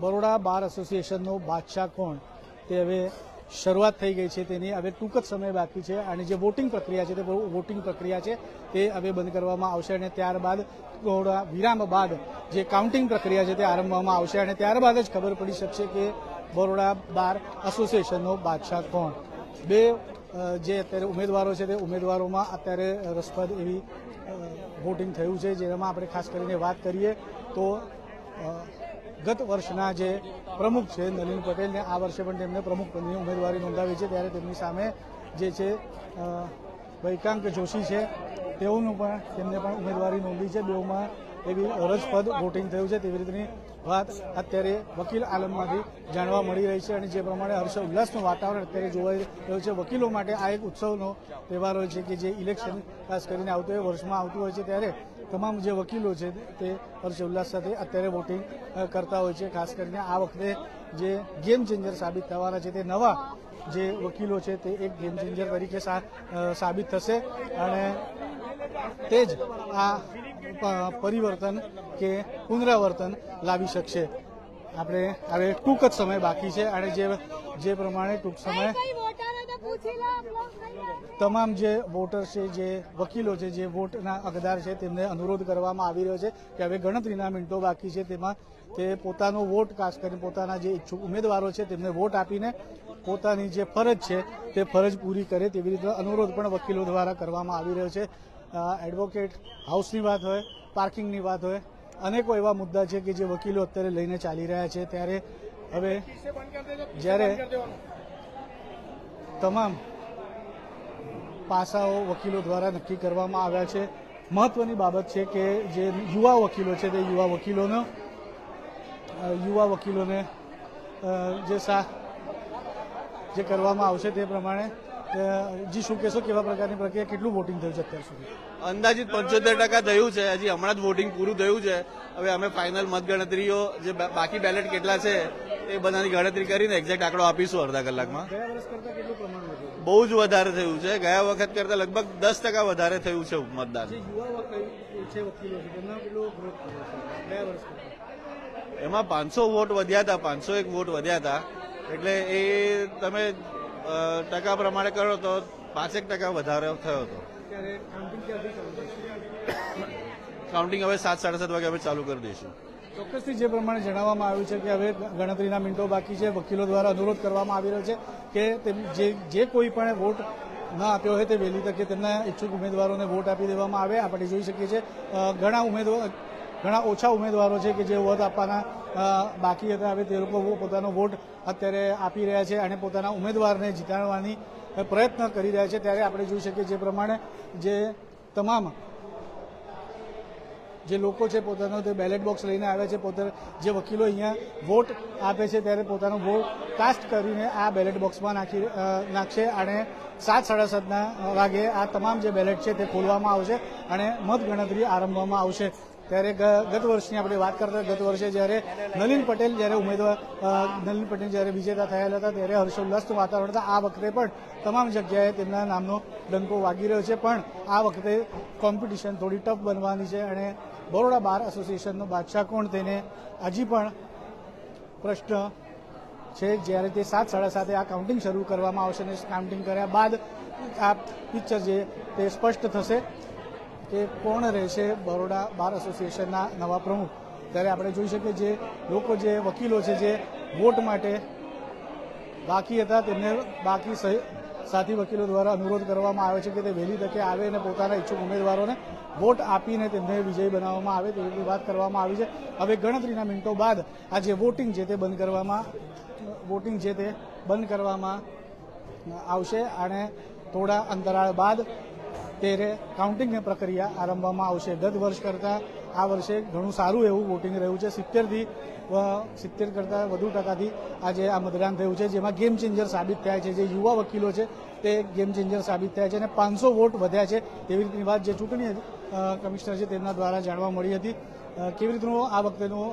બરોડા બાર એસોસિએશનનો બાદશાહ કોણ? તે હવે શરૂઆત થઈ ગઈ છે તેની. હવે ટૂંક જ સમય બાકી છે. અને જે વોટિંગ પ્રક્રિયા છે, તે વોટિંગ પ્રક્રિયા છે, તે હવે બંધ કરવામાં આવશે. અને ત્યારબાદ થોડા વિરામ બાદ જે કાઉન્ટિંગ પ્રક્રિયા છે, તે આરંભવામાં આવશે. અને ત્યારબાદ જ ખબર પડી શકશે કે બરોડા બાર એસોસિએશનનો બાદશાહ કોણ? બે જે અત્યારે ઉમેદવારો છે, તે ઉમેદવારોમાં અત્યારે રસપ્રદ એવી વોટિંગ થયું છે. જેમાં આપણે ખાસ કરીને વાત કરીએ તો ગત વર્ષના જે પ્રમુખ છે નલિન પટેલને આ વર્ષે પણ તેમને પ્રમુખ પદની ઉમેદવારી નોંધાવી છે. ત્યારે તેમની સામે જે છે વૈકાંક જોશી છે, તેઓનું પણ તેમને પણ ઉમેદવારી નોંધી છે. બેઉમાં એવી અરજપદ વોટિંગ થયું છે. તેવી રીતની વાત અત્યારે વકીલ આલમમાંથી જાણવા મળી રહી છે અને જે પ્રમાણે હર્ષ ઉલ્લાસનું વાતાવરણ અત્યારે જોવાઈ રહ્યું છે, વકીલો માટે આ એક ઉત્સવનો તહેવાર હોય છે કે જે ઇલેક્શન ખાસ કરીને આવતું હોય, વર્ષમાં આવતું હોય છે, ત્યારે તમામ જે વકીલો છે તે હર્ષ ઉલ્લાસ સાથે અત્યારે વોટિંગ કરતા હોય છે. ખાસ કરીને આ વખતે જે ગેમ ચેન્જર સાબિત થવાના છે, તે નવા જે વકીલો છે તે એક ગેમ ચેન્જર તરીકે સાબિત થશે અને તે જ આ પરિવર્તન કે પુનરાવર્તન લાવી શકશે. આપણે હવે ટૂંક જ સમય બાકી છે. અને જે જે પ્રમાણે ટૂંક સમય તમામ જે વોટર છે જે વકીલો છે જે વોટના અગદાર છે તેમને અનુરોધ કરવામાં આવી રહ્યો છે કે હવે ગણતરીના મિનિટો બાકી છે. તેમાં તે પોતાનો વોટ ખાસ કરીને પોતાના જે ઈચ્છુક ઉમેદવારો છે તેમને વોટ આપીને પોતાની જે ફરજ છે તે ફરજ પૂરી કરે તેવી રીતે અનુરોધ પણ વકીલો દ્વારા કરવામાં આવી રહ્યો છે. એડવોકેટ હાઉસની વાત હોય પાર્કિંગની વાત હોય અનેકો એવા મુદ્દા છે કે જે વકીલો અત્યારે લઈને ચાલી રહ્યા છે. ત્યારે હવે જ્યારે તમામ પાસાઓ વકીલો દ્વારા નક્કી કરવામાં આવ્યા છે. મહત્વની બાબત છે કે જે યુવા વકીલો છે તે યુવા વકીલોનો યુવા વકીલોને જે સા જે કરવામાં આવશે તે પ્રમાણે જી શું કહેશો કેવા પ્રકારની પ્રક્રિયા કેટલું વોટિંગ થયું છે અત્યાર સુધી? અંદાજિત પંચોતેર ટકા થયું છે. હજી હમણાં જ વોટિંગ પૂરું થયું છે. હવે અમે ફાઇનલ મતગણતરીઓ જે બાકી બેલેટ કેટલા છે એ બધાની ગણતરી કરીને એક્ઝેક્ટ આંકડો આપીશું અડધા કલાકમાં. બહુ જ વધારે થયું છે. ગયા વખત કરતા લગભગ દસ ટકા વધારે થયું છે મતદાન. એમાં પાંચસો વોટ વધ્યા હતા પાંચસો એક વોટ વધ્યા હતા. એટલે એ તમે ટકા પ્રમાણે કરો તો પાંચેક ટકા વધારો થયો હતો. કાઉન્ટિંગ હવે સાત સાડા સાત વાગે અમે ચાલુ કરી દઈશું. ચોક્કસથી જે પ્રમાણે જણાવવામાં આવ્યું છે કે હવે ગણતરીના મિનિટો બાકી છે વકીલો દ્વારા અનુરોધ કરવામાં આવી રહ્યો છે કે જે જે કોઈ પણ વોટ ન આપ્યો હોય તે વહેલી તકે તેમના ઈચ્છુક ઉમેદવારોને વોટ આપી દેવામાં આવે. આપણે જોઈ શકીએ છીએ. ઘણા ઉમેદવાર ઘણા ઓછા ઉમેદવારો છે કે જે વોટ આપવાના બાકી હતા હવે તે લોકો પોતાનો વોટ અત્યારે આપી રહ્યા છે અને પોતાના ઉમેદવારને જીતાડવાની પ્રયત્ન કરી રહ્યા છે. ત્યારે આપણે જોઈ શકીએ જે પ્રમાણે જે તમામ જે લોકો છે પોતાનો તે બેલેટ બોક્સ લઈને આવ્યા છે, પોતે જે વકીલો અહીંયા વોટ આપે છે ત્યારે પોતાનો વોટ કાસ્ટ કરીને આ બેલેટ બોક્સમાં નાખી નાખશે અને સાત, સાડા સાતના વાગે આ તમામ જે બેલેટ છે તે ખોલવામાં આવશે અને મતગણતરી આરંભવામાં આવશે. ત્યારે ગત વર્ષની આપણે વાત કરતા ગત વર્ષે જ્યારે નલિન પટેલ, જ્યારે ઉમેદવાર નલીન પટેલ જ્યારે વિજેતા થયેલા હતા, ત્યારે હર્ષોલ્લાસ વાતાવરણ હતા. આ વખતે પણ તમામ જગ્યાએ તેમના નામનો ડંકો વાગી રહ્યો છે. પણ આ વખતે કોમ્પિટિશન થોડી ટફ બનવાની છે અને બરોડા બાર એસોસિએશનનો બાદશાહ કોણ તેને હજી પણ પ્રશ્ન છે. જ્યારે તે સાત, સાડા સાતે આ કાઉન્ટિંગ શરૂ કરવામાં આવશે અને કાઉન્ટિંગ કર્યા બાદ આ પિક્ચર જે તે સ્પષ્ટ થશે. કે કોણ રહેશે બરોડા બાર એસોસિએશનના નવા પ્રમુખ? ત્યારે આપણે જોઈ શકીએ જે લોકો જે વકીલો છે જે વોટ માટે બાકી હતા, તેમને બાકી સાથી વકીલો દ્વારા અનુરોધ કરવામાં આવે છે કે તે વહેલી તકે આવે અને પોતાના ઈચ્છુક ઉમેદવારોને વોટ આપીને તેમને વિજય બનાવવામાં આવે તેવી વાત કરવામાં આવી છે. હવે ગણતરીના મિનિટો બાદ આ જે વોટિંગ છે તે બંધ કરવામાં, વોટિંગ છે તે બંધ કરવામાં આવશે. અને થોડા અંતરાળ બાદ ત્યારે કાઉન્ટિંગની પ્રક્રિયા આરંભવામાં આવશે. ગત વર્ષ કરતાં આ વર્ષે ઘણું સારું એવું વોટિંગ રહ્યું છે. સિત્તેરથી સિત્તેર કરતાં વધુ ટકાથી આજે આ મતદાન થયું છે, જેમાં ગેમ ચેન્જર સાબિત થયા છે. જે યુવા વકીલો છે, તે ગેમ ચેન્જર સાબિત થયા છે અને પાંચસો વોટ વધ્યા છે. તેવી રીતની વાત જે ચૂંટણી કમિશનર છે, તેમના દ્વારા જાણવા મળી હતી. કેવી રીતનું આ વખતેનું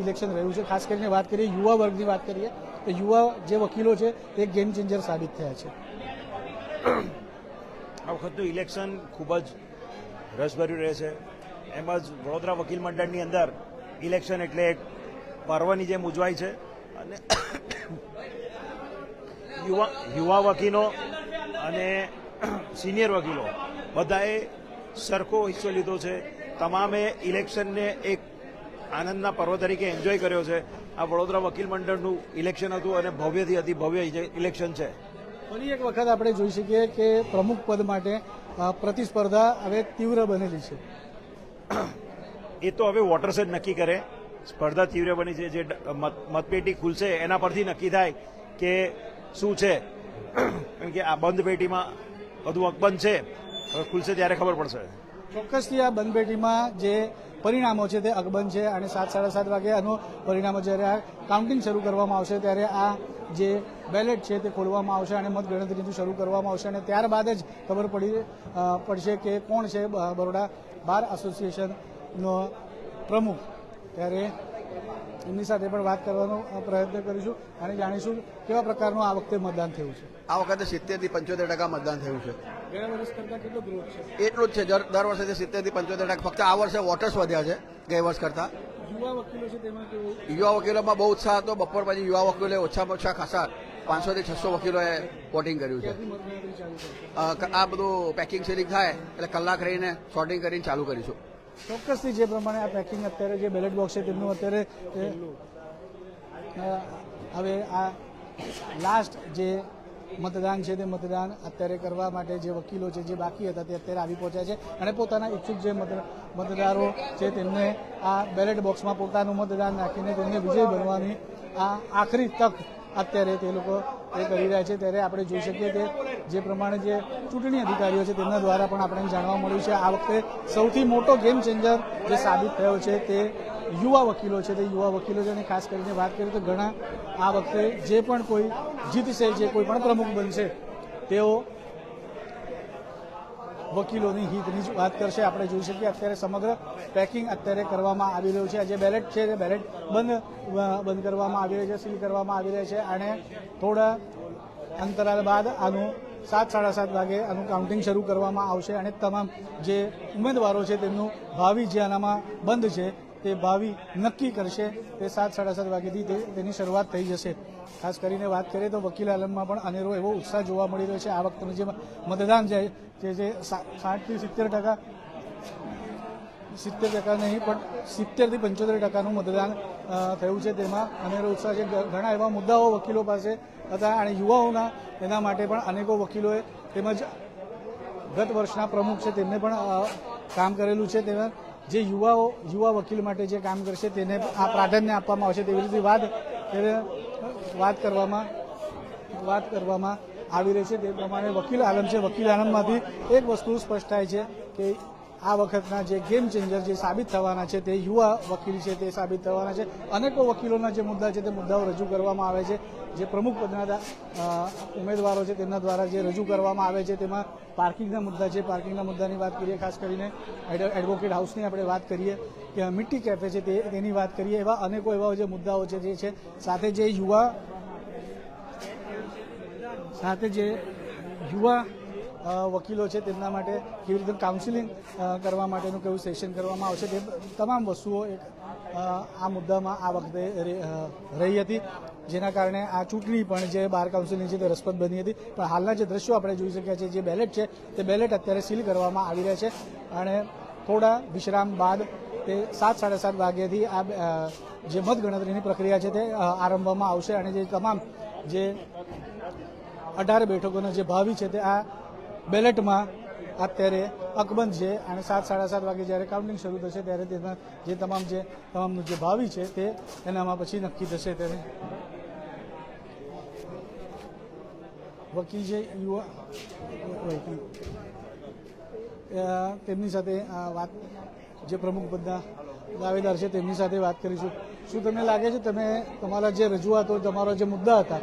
ઇલેક્શન રહ્યું છે? ખાસ કરીને વાત કરીએ યુવા વર્ગની વાત કરીએ, તો યુવા જે વકીલો છે, તે ગેમ ચેન્જર સાબિત થયા છે. આ વખતનું ઇલેક્શન ખૂબ જ રસભર્યું રહે છે. એમ જ વડોદરા વકીલ મંડળની અંદર ઇલેક્શન એટલે એક પર્વની જેમ ઉજવાય છે. અને યુવા યુવા વકીલો અને સિનિયર વકીલો બધાએ સરખો હિસ્સો લીધો છે. તમામે ઇલેક્શનને એક આનંદના પર્વ તરીકે એન્જોય કર્યો છે. આ વડોદરા વકીલ મંડળનું ઇલેક્શન હતું અને ભવ્યથી અતિ ભવ્ય ઇલેક્શન છે. ફરી એક વખત આપણે જોઈ શકીએ કે પ્રમુખ પદ માટે પ્રતિસ્પર્ધા હવે તીવ્ર બનેલી છે. એ તો હવે વોટર્સ જ નક્કી કરે. સ્પર્ધા તીવ્ર બની છે જે મતપેટી ખુલશે એના પરથી નક્કી થાય કે શું છે. કારણ કે આ બંધ પેટીમાં બધું અકબંધ છે. હવે ખુલશે ત્યારે ખબર પડશે. ચોક્કસથી આ બંધ પેટીમાં જે પરિણામો છે તે અકબંધ છે અને સાત સાડા સાત વાગે આનું પરિણામો જ્યારે આ કાઉન્ટિંગ શરૂ કરવામાં આવશે ત્યારે આ જે બેલેટ છે તે ખોલવામાં આવશે અને મતગણતરી શરૂ કરવામાં આવશે અને ત્યારબાદ જ ખબર પડી પડશે કે કોણ છે બરોડા બાર એસોસિએશનનો પ્રમુખ. ત્યારે એમની સાથે પણ વાત કરવાનો પ્રયત્ન કરીશું અને જાણીશું કેવા પ્રકારનું આ વખતે મતદાન થયું છે. આ વખતે સિત્તેરથી પંચોતેર ટકા મતદાન થયું છે. ગયા વર્ષ કરતાં કેટલો ગ્રોથ છે? એટલું જ છે. દર દર વર્ષે સિત્તેરથી પંચોતેર ટકા ફક્ત આ વર્ષે વોટર્સ વધ્યા છે ગઈ વર્ષ કરતા. યુવા વકીલો છે તેમાં કેવું? યુવા વકીલોમાં બહુ ઉત્સાહ હતો. બપોર પછી યુવા વકીલોએ ઓછામાં ઓછા ખાસા પાંચસો થી છસો વકીલોએ વોટિંગ કર્યું છે. આ બધું પેકિંગ સીલિંગ થાય એટલે કલાક રહીને શોર્ટિંગ કરીને ચાલુ કરીશું. ચોક્કસથી જે પ્રમાણે આ પેકિંગ અત્યારે જે બેલેટ બોક્સ છે તેમનું અત્યારે હવે આ લાસ્ટ જે મતદાન છે તે મતદાન અત્યારે કરવા માટે જે વકીલો છે, જે બાકી હતા તે અત્યારે આવી પહોંચ્યા છે અને પોતાના ઈચ્છુક જે મત- મતદારો છે તેમને આ બેલેટ બોક્સમાં પોતાનું મતદાન નાખીને તેમને વિજય બનવાની આ આખરી તક અત્યારે તે લોકો એ કરી રહ્યા છે. ત્યારે આપણે જોઈ શકીએ કે જે પ્રમાણે જે ચૂંટણી અધિકારીઓ છે તેમના દ્વારા પણ આપણે જાણવા મળ્યું છે. આ વખતે સૌથી મોટો ગેમ ચેન્જર જે સાબિત થયો છે તે યુવા વકીલો છે, તે યુવા વકીલો છે અને ખાસ કરીને વાત કરીએ તો ઘણા આ વખતે જે પણ કોઈ જીતશે જે કોઈ પણ પ્રમુખ બનશે, તેઓ વકીલોની હિતની જ વાત કરશે. આપણે જોઈ શકીએ અત્યારે સમગ્ર પેકિંગ અત્યારે કરવામાં આવી રહ્યું છે. આજે બેલેટ છે તે બેલેટ બંધ બંધ કરવામાં આવી રહ્યું છે સીલ કરવામાં આવી રહ્યા છે અને થોડા અંતરાલ બાદ આનું સાત, સાડા સાત વાગે આનું કાઉન્ટિંગ શરૂ કરવામાં આવશે અને તમામ જે ઉમેદવારો છે, તેમનું ભાવિ જે આનામાં બંધ છે તે ભાવિ નક્કી કરશે. તે સાત, સાડા સાત વાગ્યાથી તેની શરૂઆત થઈ જશે. ખાસ કરીને વાત કરીએ તો વકીલ આલમમાં પણ અનેરો એવો ઉત્સાહ જોવા મળી રહ્યો છે. આ વખતનું જે મતદાન છે, જે જે સાઠથી સિત્તેર ટકા સિત્તેર ટકા નહીં, પણ સિત્તેરથી પંચોતેર ટકાનું મતદાન થયું છે. તેમાં અનેરો ઉત્સાહ છે. ઘણા એવા મુદ્દાઓ વકીલો પાસે હતા અને યુવાઓના, એના માટે પણ અનેકો વકીલોએ તેમજ ગત વર્ષના પ્રમુખ છે, તેમને પણ કામ કરેલું છે. તેમાં જે યુવાઓ, યુવા વકીલ માટે જે કામ કરશે તેને આ પ્રાધાન્ય આપવામાં આવશે તેવી રીતે વાત વાત કરવામાં વાત કરવામાં આવી રહી છે. તે પ્રમાણે વકીલ આલમ છે. વકીલ આલમમાંથી એક વસ્તુ સ્પષ્ટ થાય છે કે આ વખતના જે ગેમ ચેન્જર જે સાબિત થવાના છે, તે યુવા વકીલ છે તે સાબિત થવાના છે. અનેકો વકીલોના જે મુદ્દા છે, તે મુદ્દાઓ રજૂ કરવામાં આવે છે. જે પ્રમુખ પદના ઉમેદવારો છે, તેમના દ્વારા જે રજૂ કરવામાં આવે છે, તેમાં પાર્કિંગના મુદ્દા છે. પાર્કિંગના મુદ્દાની વાત કરીએ, ખાસ કરીને એડવોકેટ હાઉસની આપણે વાત કરીએ, કે મિટ્ટી કેફે છે, તે, તેની વાત કરીએ. એવા અનેકો એવા જે મુદ્દાઓ છે, જે છે, સાથે જે યુવા, સાથે જે યુવા વકીલો છે તેમના માટે કેવી રીતે કાઉન્સિલિંગ કરવા માટેનું કેવું સેશન કરવામાં આવશે તે તમામ વસ્તુઓ આ મુદ્દામાં આ વખતે રહી હતી. જેના કારણે આ ચૂંટણી પણ જે બાર કાઉન્સિલની છે તે રસપ્રદ બની હતી. પણ હાલના જે દ્રશ્યો આપણે જોઈ શક્યા છીએ, જે બેલેટ છે, તે બેલેટ અત્યારે સીલ કરવામાં આવી રહ્યા છે. અને થોડા વિશ્રામ બાદ તે સાત, સાડા સાત વાગ્યાથી આ જે મતગણતરીની પ્રક્રિયા છે તે આરંભવામાં આવશે. અને જે તમામ જે અઢાર બેઠકોના જે ભાવિ છે તે આ બેલેટમાં અત્યારે અકબંધ છે અને સાત, સાડા સાત વાગે જ્યારે કાઉન્ટિંગ શરૂ થશે ત્યારે તેના જે તમામ જે તમામનું જે ભાવિ છે તે એનામાં પછી નક્કી થશે ત્યારે. વકીલ છે યુવા તેમની સાથે આ વાત, જે પ્રમુખ પદના દાવેદાર છે તેમની સાથે વાત કરીશું. શું તમને લાગે છે તમે તમારા જે રજૂઆતો, તમારા જે મુદ્દા હતા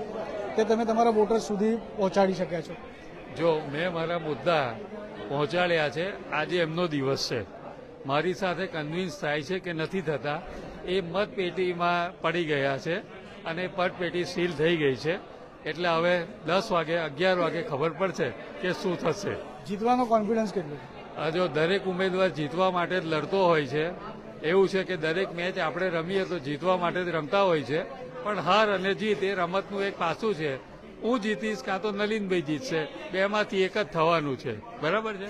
તે તમે તમારા વોટર્સ સુધી પહોંચાડી શક્યા છો? જો મેં મારા મુદ્દા પહોંચાડ્યા છે આજે એમનો દિવસ છે. મારી સાથે કન્વિન્સ થાય છે કે નથી થતા. એ મતપેટીમાં પડી ગયા છે અને પટપેટી સીલ થઈ ગઈ છે. એટલે હવે દસ વાગે અગિયાર વાગે ખબર પડશે કે શું થશે. જીતવાનો કોન્ફિડન્સ કેટલો આ જો દરેક ઉમેદવાર જીતવા માટે જ લડતો હોય છે એવું છે કે દરેક મેચ આપણે રમીએ તો જીતવા માટે જ રમતા હોય છે. પણ હાર અને જીત એ રમતનું એક પાસું છે. હું જીતીશ કાં તો નલિનભાઈ જીતશે. બેમાંથી એક જ થવાનું છે. બરાબર છે?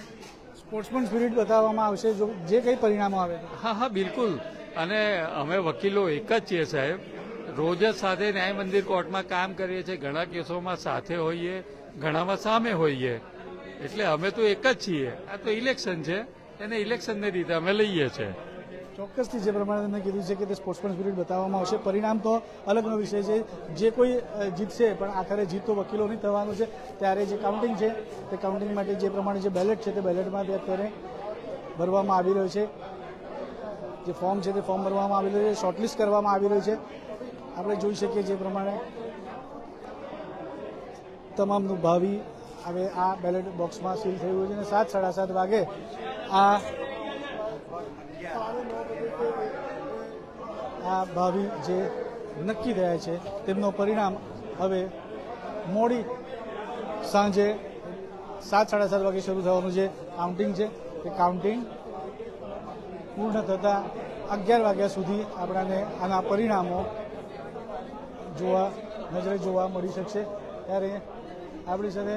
સ્પોર્ટ્સમેન સ્પિરિટ બતાવવામાં આવશે જો જે કંઈ પરિણામો આવે હા હા બિલકુલ. અને અમે વકીલો એક જ છીએ સાહેબ. રોજ જ સાથે ન્યાય મંદિર કોર્ટમાં કામ કરીએ છીએ. ઘણા કેસોમાં સાથે હોઈએ ઘણામાં સામે હોઈએ. એટલે અમે તો એક જ છીએ. આ તો ઇલેક્શન છે. એને ઇલેક્શનને રીતે અમે લઈએ છીએ. ચોક્કસથી જે પ્રમાણે તમે કીધું છે કે તે સ્પોર્ટ્સમેન સ્પિરિટ બતાવવામાં આવશે. પરિણામ તો અલગનો વિષય છે. જે કોઈ જીતશે, પણ આખરે જીત તો વકીલોની થવાનું છે. ત્યારે જે કાઉન્ટિંગ છે, તે કાઉન્ટિંગ માટે જે પ્રમાણે જે બેલેટ છે, તે બેલેટમાં તે અત્યારે ભરવામાં આવી રહ્યો છે. જે ફોર્મ છે, તે ફોર્મ ભરવામાં આવી રહ્યું છે. શોર્ટલિસ્ટ કરવામાં આવી રહ્યું છે. આપણે જોઈ શકીએ જે પ્રમાણે તમામનું ભાવિ હવે આ બેલેટ બોક્સમાં સીલ થયું છે અને સાત, સાડા સાત વાગે આ આ ભાવિ જે નક્કી થયા છે, તેમનો પરિણામ હવે મોડી સાંજે સાત, સાડા સાત વાગે શરૂ થવાનું જે કાઉન્ટિંગ છે. તે કાઉન્ટિંગ પૂર્ણ થતાં અગિયાર વાગ્યા સુધી આપણાને આના પરિણામો જોવા, નજરે જોવા મળી શકશે. ત્યારે આપણી સાથે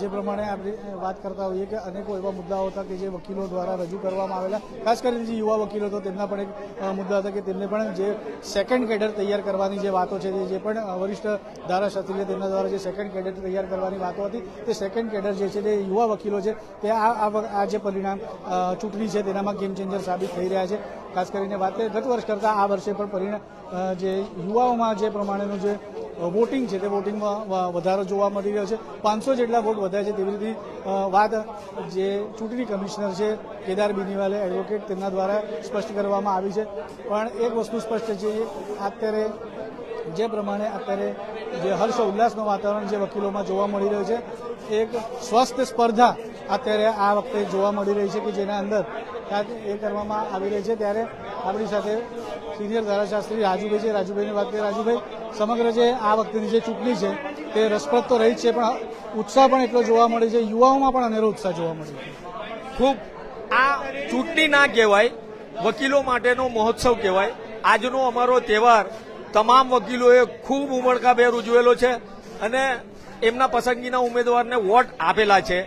જે પ્રમાણે આપણે વાત કરતા હોઈએ કે અનેકો એવા મુદ્દાઓ હતા કે જે વકીલો દ્વારા રજૂ કરવામાં આવેલા. ખાસ કરીને જે યુવા વકીલો હતો, તેમના પણ એક મુદ્દા હતા કે તેમને પણ જે સેકન્ડ કેડર તૈયાર કરવાની જે વાતો છે, જે પણ વરિષ્ઠ ધારાશાસ્ત્રીએ તેમના દ્વારા જે સેકન્ડ કેડર તૈયાર કરવાની વાતો હતી, તે સેકન્ડ કેડર જે છે, તે યુવા વકીલો છે, તે આ જે પરિણામ ચૂંટણી છે, તેનામાં ગેમ ચેન્જર સાબિત થઈ રહ્યા છે. ખાસ કરીને વાત કરીએ, ગત વર્ષ કરતાં આ વર્ષે પણ પરિણામ જે યુવાઓમાં જે પ્રમાણેનું જે વોટિંગ છે તે વોટિંગમાં વધારો જોવા મળી રહ્યો છે. પાંચસો જેટલા વોટ વધ્યા છે તેવી રીતે વાત જે ચૂંટણી કમિશનર છે કેદાર બિનીવાલે એડવોકેટ તેમના દ્વારા સ્પષ્ટ કરવામાં આવી છે. પણ એક વસ્તુ સ્પષ્ટ છે અત્યારે જે પ્રમાણે અત્યારે જે હર્ષ ઉલ્લાસનું વાતાવરણ જે વકીલોમાં જોવા મળી રહ્યું છે, એક સ્વસ્થ સ્પર્ધા અત્યારે આ વખતે જોવા મળી રહી છે કે જેના અંદર એ કરવામાં આવી રહી છે. ત્યારે આપણી સાથે સિનિયર ધારાશાસ્ત્રી રાજુભાઈ છે. રાજુભાઈની વાત કરીએ, રાજુભાઈ, સમગ્ર જે આ વખતેની જે ચૂંટણી છે, તે રસપ્રદ તો રહી છે, પણ ઉત્સાહ પણ એટલો જોવા મળે છે. યુવાઓમાં પણ અનેરો ઉત્સાહ જોવા મળે છે. ખૂબ આ ચૂંટણી ના કહેવાય, વકીલો માટેનો મહોત્સવ કહેવાય. આજનો અમારો તહેવાર તમામ વકીલોએ ખૂબ ઉમળકાભેર ઉજવેલો છે અને એમના પસંદગીના ઉમેદવારને વોટ આપેલા છે.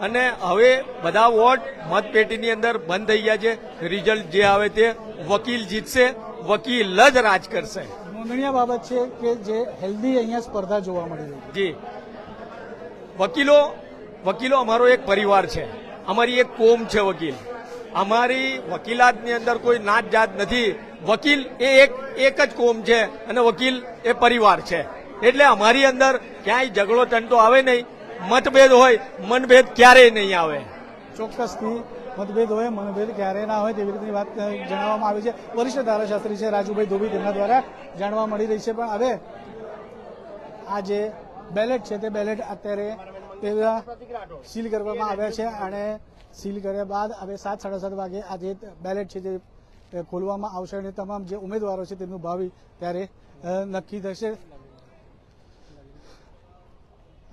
અને હવે બધા વોટ મતપેટીની અંદર બંધ થઈ ગયા છે. રિઝલ્ટ જે આવે તે વકીલ જીતશે વકીલ જ રાજ કરશે. નોંધણીય બાબત છે કે જે હેલ્ધી અહીંયા સ્પર્ધા જોવા મળી રહી છે. જી. વકીલો વકીલો અમારો એક પરિવાર છે. અમારી એક કોમ છે વકીલ. અમારી વકીલાતની અંદર કોઈ નાત જાત નથી. વકીલ એ એક એક જ કોમ છે અને વકીલ એ પરિવાર છે. એટલે અમારી અંદર ક્યાંય ઝઘડો ટંટો આવે નહીં. મતભેદ હોય, મનભેદ ક્યારેય નહીં આવે. ચોક્કસથી મતભેદ હોય, મનભેદ ક્યારે ના હોય તેવી રીતની વાત જણાવવામાં આવી છે. વરિષ્ઠ ધારાશાસ્ત્રી છે રાજુભાઈ ધોબી તેમના દ્વારા જાણવા મળી રહી છે. પણ હવે આ જે બેલેટ છે તે બેલેટ અત્યારે પહેલા સીલ કરવામાં આવ્યા છે અને સીલ કર્યા બાદ હવે સાત, સાડા સાત વાગે આ જે બેલેટ છે તે ખોલવામાં આવશે અને તમામ જે ઉમેદવારો છે તેમનું ભાવિ ત્યારે નક્કી થશે.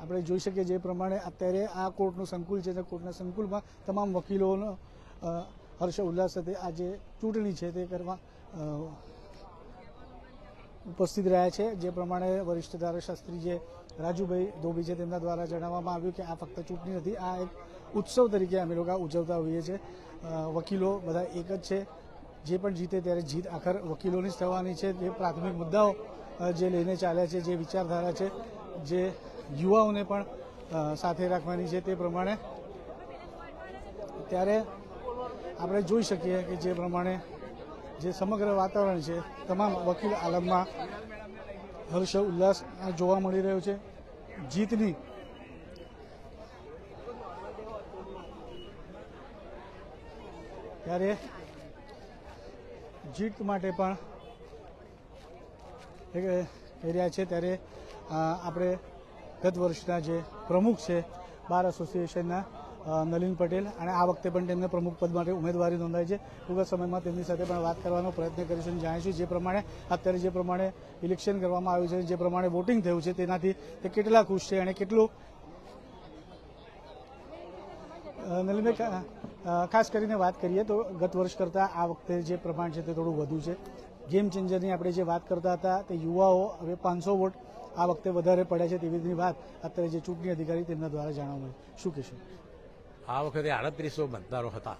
આપણે જોઈ શકીએ જે પ્રમાણે અત્યારે આ કોર્ટનું સંકુલ છે કોર્ટના સંકુલમાં તમામ વકીલોનો હર્ષ ઉલ્લાસ સાથે આ જે ચૂંટણી છે તે કરવા ઉપસ્થિત રહ્યા છે. જે પ્રમાણે વરિષ્ઠ ધારાશાસ્ત્રી જે રાજુભાઈ ધોબી છે તેમના દ્વારા જણાવવામાં આવ્યું કે આ ફક્ત ચૂંટણી નથી, આ એક ઉત્સવ તરીકે અમે લોકો ઉજવતા હોઈએ છીએ. વકીલો બધા એક જ છે. જે પણ જીતે ત્યારે જીત આખર વકીલોની જ થવાની છે. તે પ્રાથમિક મુદ્દાઓ જે લઈને ચાલ્યા છે, જે વિચારધારા છે, જે યુવાઓને પણ સાથે રાખવાની છે તે પ્રમાણે. ત્યારે આપણે જોઈ શકીએ કે જે પ્રમાણે જે સમગ્ર વાતાવરણ છે, તમામ વકીલ આલમમાં હર્ષ, ઉલ્લાસ જોવા મળી રહ્યો છે. જીતની ત્યારે જીત માટે પણ કરી રહ્યા છે. ત્યારે આપણે ગત વર્ષના જે પ્રમુખ છે બાર એસોસિએશનના નલીન પટેલ અને આ વખતે પણ તેમને પ્રમુખ પદ માટે ઉમેદવારી નોંધાઈ છે. ટૂંક સમયમાં તેમની સાથે પણ વાત કરવાનો પ્રયત્ન કરીશું જાણીશું જે પ્રમાણે, અત્યારે જે પ્રમાણે ઇલેક્શન કરવામાં આવ્યું છે, જે પ્રમાણે વોટિંગ થયું છે, તેનાથી તે કેટલા ખુશ છે અને કેટલું નલિનભાઈ ખાસ કરીને વાત કરીએ તો ગત વર્ષ કરતાં આ વખતે જે પ્રમાણ છે તે થોડું વધુ છે. ગેમ ચેન્જરની આપણે જે વાત કરતા હતા તે યુવાઓ, હવે પાંચસો વોટ આ વખતે વધારે પડ્યા છે તેવી રીતની વાત અત્યારે જે ચૂંટણી અધિકારી તેમના દ્વારા જાણવા મળ્યું શું કહેશો? આ વખતે આડત્રીસો મતદારો હતા.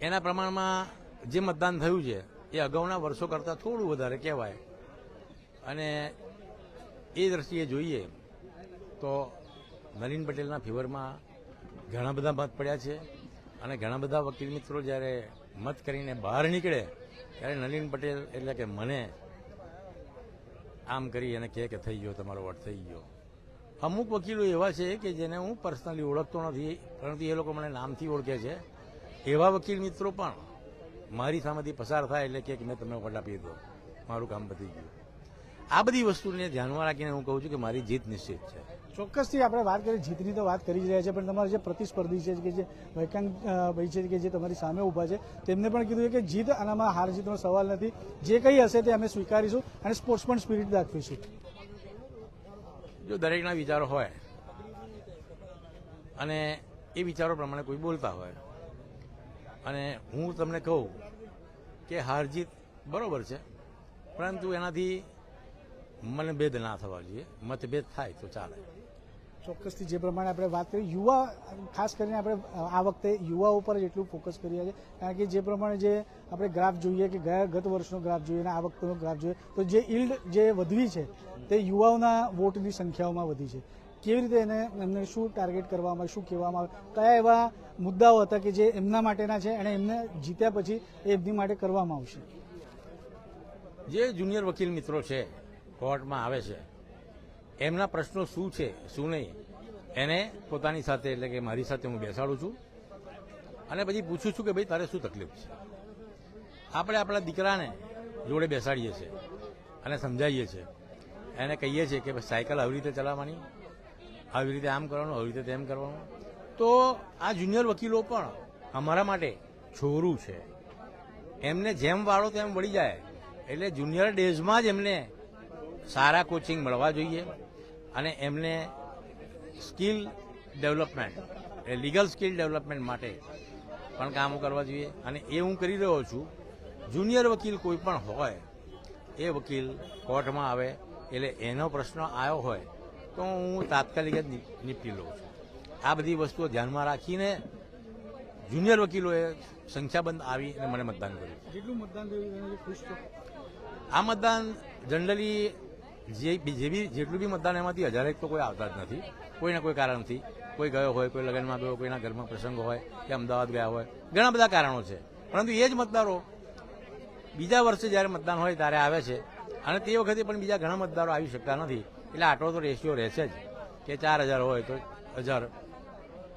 એના પ્રમાણમાં જે મતદાન થયું છે, એ અગાઉના વર્ષો કરતાં થોડું વધારે કહેવાય. અને એ દ્રષ્ટિએ જોઈએ તો નલિન પટેલના ફેવરમાં ઘણા બધા મત પડ્યા છે અને ઘણા બધા વકીલ મિત્રો જ્યારે મત કરીને બહાર નીકળે ત્યારે નલિન પટેલ એટલે કે મને આમ કરી અને કહે કે થઈ ગયો, તમારો વોટ થઈ ગયો. અમુક વકીલો એવા છે કે જેને હું પર્સનલી ઓળખતો નથી, પરંતુ એ લોકો મને નામથી ઓળખે છે. એવા વકીલ મિત્રો પણ મારી સામેથી પસાર થાય એટલે કે મેં તમને વોટ આપી દીધો. મારું કામ પતી ગયું. આ બધી વસ્તુને ધ્યાનમાં રાખીને હું કહું છું કે મારી જીત નિશ્ચિત છે. ચોક્કસથી આપણે વાત કરીએ જીતની તો વાત કરી જ રહ્યા છે પણ તમારા જે પ્રતિસ્પર્ધી છે કે જે વૈકાંત અ, ભાઈ છે કે જે તમારી સામે ઊભા છે તેમને પણ કીધું કે જીત આનામાં હાર જીતનો સવાલ નથી. જે કંઈ હશે તે અમે સ્વીકારીશું અને સ્પોર્ટ્સમેન સ્પિરિટ દાખવીશું જો દરેકના વિચારો હોય અને એ વિચારો પ્રમાણે કોઈ બોલતા હોય અને હું તમને કહું કે હાર જીત બરોબર છે પરંતુ એનાથી મને ભેદ ના થવા જોઈએ. મતભેદ થાય તો ચાલે. ચોક્કસથી જે પ્રમાણે આપણે વાત કરી, યુવા, ખાસ કરીને આપણે આ વખતે યુવાઓ પર એટલું ફોકસ કરી રહ્યા છે કારણ કે જે પ્રમાણે જે આપણે ગ્રાફ જોઈએ કે ગયા ગત વર્ષનો ગ્રાફ જોઈએ અને આ વખતનો ગ્રાફ જોઈએ, તો જે ઇલ્ડ જે વધવી છે, તે યુવાઓના વોટની સંખ્યાઓમાં વધી છે. કેવી રીતે એને, એમને શું ટાર્ગેટ કરવામાં શું કહેવામાં આવે, કયા એવા મુદ્દાઓ હતા કે જે એમના માટેના છે અને એમને જીત્યા પછી એ એમની માટે કરવામાં આવશે? જે જુનિયર વકીલ મિત્રો છે, કોર્ટમાં આવે છે એમના પ્રશ્નો શું છે, શું નહીં, એને પોતાની સાથે એટલે કે મારી સાથે હું બેસાડું છું. અને પછી પૂછું છું કે ભાઈ, તારે શું તકલીફ છે? આપણે આપણા દીકરાને જોડે બેસાડીએ છીએ અને સમજાવીએ છીએ. એને કહીએ છીએ કે સાયકલ આવી રીતે ચલાવવાની, આવી રીતે આમ કરવાનું, આવી રીતે તેમ કરવાનું. તો આ જુનિયર વકીલો પણ અમારા માટે છોરું છે. એમને જેમ વાળો તેમ વળી જાય. એટલે જુનિયર ડેઝમાં જ એમને સારા કોચિંગ મળવા જોઈએ અને એમને સ્કિલ ડેવલપમેન્ટ એ લીગલ સ્કિલ ડેવલપમેન્ટ માટે પણ કામો કરવા જોઈએ. અને એ હું કરી રહ્યો છું. જુનિયર વકીલ કોઈ પણ હોય એ વકીલ કોર્ટમાં આવે એટલે એનો પ્રશ્ન આવ્યો હોય તો હું તાત્કાલિક જ નિપ- નિપટી લઉં છું. આ બધી વસ્તુઓ ધ્યાનમાં રાખીને જુનિયર વકીલોએ સંખ્યાબંધ આવી અને મને મતદાન કર્યું. જેટલું મતદાન થયું? આ મતદાન જનરલી જે બી- જે બી જેટલું બી મતદાન એમાંથી હજારેક તો કોઈ આવતા જ નથી. કોઈને કોઈ કારણથી. કોઈ ગયો હોય કોઈ લગ્નમાં ગયો કોઈના ઘરમાં પ્રસંગ હોય કે અમદાવાદ ગયા હોય. ઘણા બધા કારણો છે. પરંતુ એ જ મતદારો બીજા વર્ષે જ્યારે મતદાન હોય ત્યારે આવે છે. અને તે વખતે પણ બીજા ઘણા મતદારો આવી શકતા નથી. એટલે આટલો તો રેશિયો રહેશે જ. કે ચાર હજાર હોય તો હજાર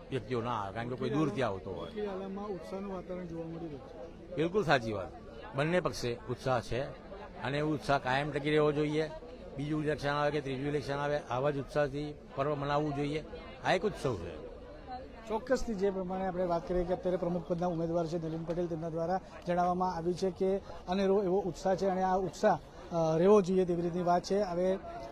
વ્યક્તિઓ ના આવે. કારણ કે કોઈ દૂરથી આવતો હોય. બિલકુલ સાચી વાત. બંને પક્ષે ઉત્સાહ છે. અને ઉત્સાહ કાયમ ટકી રહેવો જોઈએ. બીજું ઇલેક્શન આવે કે ત્રીજું ઇલેક્શન આવે, આવા જ ઉત્સાહથી પર્વ મનાવવું જોઈએ. આ એક ઉત્સવ છે. ચોક્કસથી જે પ્રમાણે આપણે વાત કરીએ કે અત્યારે પ્રમુખ પદના ઉમેદવાર છે નલિન પટેલ, તેમના દ્વારા જણાવવામાં આવ્યું છે કે અનેરો એવો ઉત્સાહ છે અને આ ઉત્સાહ રહેવો જોઈએ તેવી રીતની વાત છે. હવે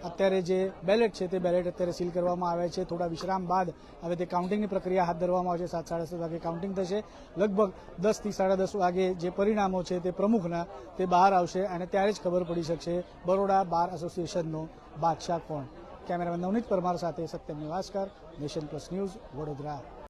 અત્યારે જે બેલેટ છે તે બેલેટ અત્યારે સીલ કરવામાં આવે છે. થોડા વિશ્રામ બાદ હવે તે કાઉન્ટિંગની પ્રક્રિયા હાથ ધરવામાં આવશે. સાત સાડા સાત વાગે કાઉન્ટિંગ થશે. લગભગ દસથી સાડા દસ વાગે જે પરિણામો છે તે પ્રમુખના તે બહાર આવશે અને ત્યારે જ ખબર પડી શકશે બરોડા બાર એસોસિએશનનો બાદશાહ કોણ? કેમેરામેન નવનીત પરમાર સાથે Satyam Nivaskar, Nation Plus News Vadodara.